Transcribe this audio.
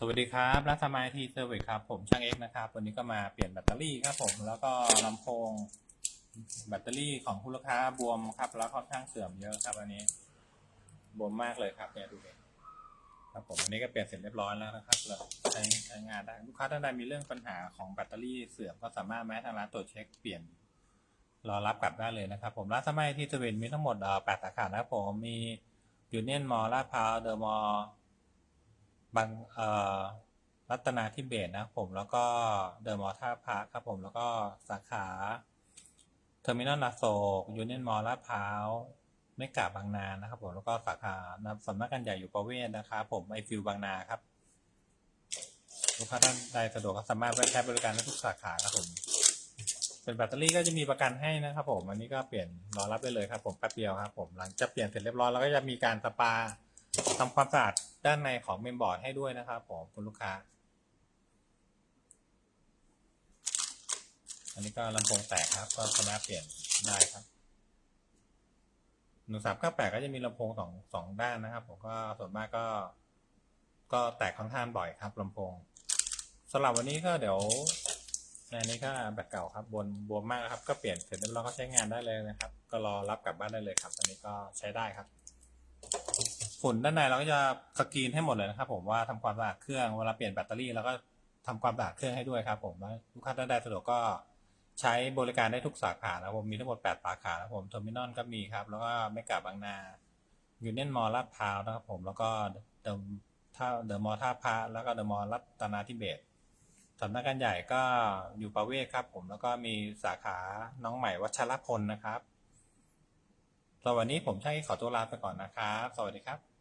สวัสดีครับรัสมายทีเซอร์วิสครับ ผมช่างเอ็กนะครับ วันนี้ก็มาเปลี่ยนแบตเตอรี่ครับผม แล้วก็ลำโพง แบตเตอรี่ของคุณลูกค้าบวมครับ แล้วค่อนข้างเสื่อมเยอะครับอันนี้ บวมมากเลยครับเนี่ยดูเลยครับผมอันนี้ก็เปลี่ยนเสร็จเรียบร้อยแล้วนะครับเราใช้ใช้งานได้ลูกค้าท่านใดมีเรื่องปัญหาของแบตเตอรี่เสื่อมก็สามารถแม้ทางร้านตรวจเช็คเปลี่ยนรอรับกลับได้เลยนะครับ ผมร้านสมัยที่เซเว่นมีทั้งหมดเอ่อแปดสาขานะครับผมมียูเนียนมอลลาดพร้าวเดอะมอล บางเอ่อรัตนาทิเบตนะครับผมแล้วก็เดอะมอลท่าพระครับผมแล้วก็สาขาเทอร์มินอลนาโศกยูเนียนมอลลาดพร้าวไม่กาบบางนานะครับผมแล้วก็สาขาสำนักงานใหญ่อยู่ประเวศนะครับผมไอฟิวบางนาครับลูกค้าท่านใดสะดวกก็สามารถไปใช้บริการได้ทุกสาขาครับผมเป็นแบตเตอรี่ก็จะมีประกันให้นะครับผมอันนี้ก็เปลี่ยนรอรับได้เลยครับผมแป๊บเดียวครับผมหลังจากเปลี่ยนเสร็จเรียบร้อยแล้วก็จะมีการสปา ทำความสะอาดด้านในของเมมบอร์ดให้ด้วยนะครับผมคุณลูกค้า อันนี้ก็ลำโพงแตกครับ ก็สามารถเปลี่ยนได้ครับหนึ่งสามเก้าแปดก็จะมีลำโพงสองสองด้านนะครับ ผมก็ส่วนมากก็ ก็แตกค่อนข้างบ่อยครับลำโพงสำหรับวันนี้ก็เดี๋ยวอันนี้ก็แบตเก่าครับบนบวมมากครับ ก็เปลี่ยนเสร็จแล้วเราก็ใช้งานได้เลยนะครับ ก็รอรับกลับบ้านได้เลยครับ อันนี้ก็ใช้ได้ครับ ฝุ่นด้านในเราก็จะสกรีนให้หมดเลยนะครับผมว่าทำความสะอาดเครื่องเวลาเปลี่ยนแบตเตอรี่แล้วก็ทำความสะอาดเครื่องให้ด้วยครับ ผมลูกค้าท่านใดสะดวกก็ใช้บริการได้ทุกสาขานะครับผมมีทั้งหมด 8 สาขานะครับผมเทอร์มินอลก็มีครับ แล้วก็ไม่กาบบางนายูเนียนมอลลาดพร้าวนะครับผมแล้วก็เดอะท่าเดอะมอลท่าพระแล้วก็เดอะมอลรัตนาธิเบศสำนักงานใหญ่ก็อยู่ประเวศครับผมแล้วก็มีสาขาน้องใหม่วัชรพลนะครับ สำหรับวันนี้ผมช่างขอตัวลาไปก่อนนะครับ สวัสดีครับ